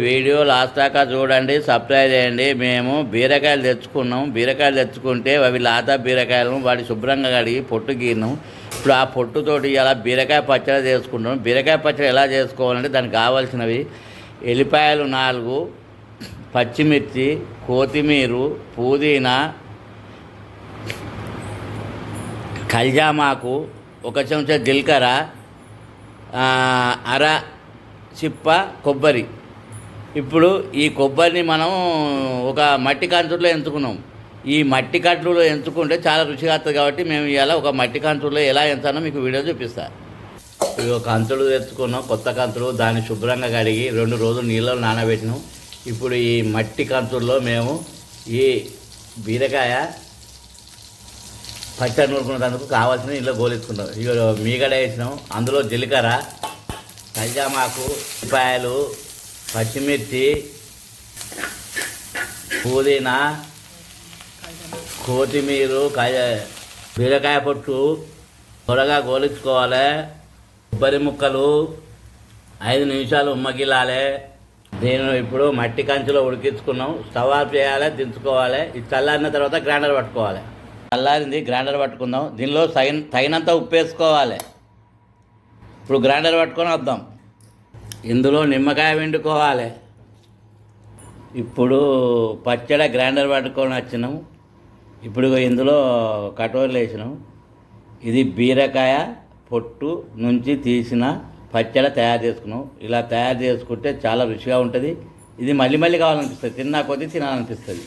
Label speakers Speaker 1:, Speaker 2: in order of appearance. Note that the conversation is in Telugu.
Speaker 1: వీడియో లాస్ట్ దాకా చూడండి సబ్స్క్రైబ్ చేయండి. మేము బీరకాయలు తెచ్చుకున్నాం. బీరకాయలు తెచ్చుకుంటే అవి లాత బీరకాయలను వాటి శుభ్రంగా కడిగి పొట్టు గీరినాం. ఇప్పుడు ఆ పొట్టుతోటి ఇలా బీరకాయ పచ్చడి చేసుకుంటాం. బీరకాయ పచ్చడి ఎలా చేసుకోవాలంటే దానికి కావాల్సినవి ఎల్లిపాయలు నాలుగు పచ్చిమిర్చి కొత్తిమీర పుదీనా కల్జామాకు ఒక చెంచా జీలకర్ర అర చిప్ప కొబ్బరి. ఇప్పుడు ఈ కొబ్బరిని మనం ఒక మట్టి కంచులో ఎంచుకున్నాం. ఈ మట్టి కంచులో ఎంచుకుంటే చాలా రుచిగా వస్తుంది కాబట్టి మేము ఇలా ఒక మట్టి కంచులో ఎలా ఎంచానో మీకు వీడియో చూపిస్తా. ఇవి కంచులు తెచ్చుకున్నాం కొత్త కంచులు దాన్ని శుభ్రంగా కడిగి రెండు రోజులు నీళ్ళలో నానబెట్టినాం. ఇప్పుడు ఈ మట్టి కంచుల్లో మేము ఈ బీరకాయ పచ్చడి నూరుకున్నందుకు కావాల్సిన ఇంట్లో గోలించుకుంటాం. ఇక మీగడ వేసినాం అందులో జీలకర్ర కల్జామాకు ఉల్లిపాయలు పచ్చిమిర్చి పుదీనా కొత్తిమీర కాయ బీరకాయ పొట్టు త్వరగా గోలించుకోవాలి. కొబ్బరి ముక్కలు ఐదు నిమిషాలు ఉమ్మగిలాలి. నేను ఇప్పుడు మట్టి కంచులో ఉడికించుకున్నాం. స్టవ్ ఆఫ్ చేయాలి దించుకోవాలి. ఇది చల్లారిన తర్వాత గ్రైండర్ పట్టుకోవాలి. చల్లారింది గ్రైండర్ పట్టుకుందాం. దీనిలో తగిన తగినంత ఉప్పు వేసుకోవాలి. ఇప్పుడు గ్రైండర్ పట్టుకొని వద్దాం. ఇందులో నిమ్మకాయ వండుకోవాలి ఇప్పుడు పచ్చడి గ్రైండర్ పట్టుకొని వచ్చినాం. ఇప్పుడు ఇందులో కటోరలు వేసినాం. ఇది బీరకాయ పొట్టు నుంచి తీసిన పచ్చడి తయారు చేసుకున్నాం. ఇలా తయారు చేసుకుంటే చాలా రుచిగా ఉంటుంది. ఇది మళ్ళీ మళ్ళీ కావాలనిపిస్తుంది. తిన్నా కొద్దీ తినాలనిపిస్తుంది.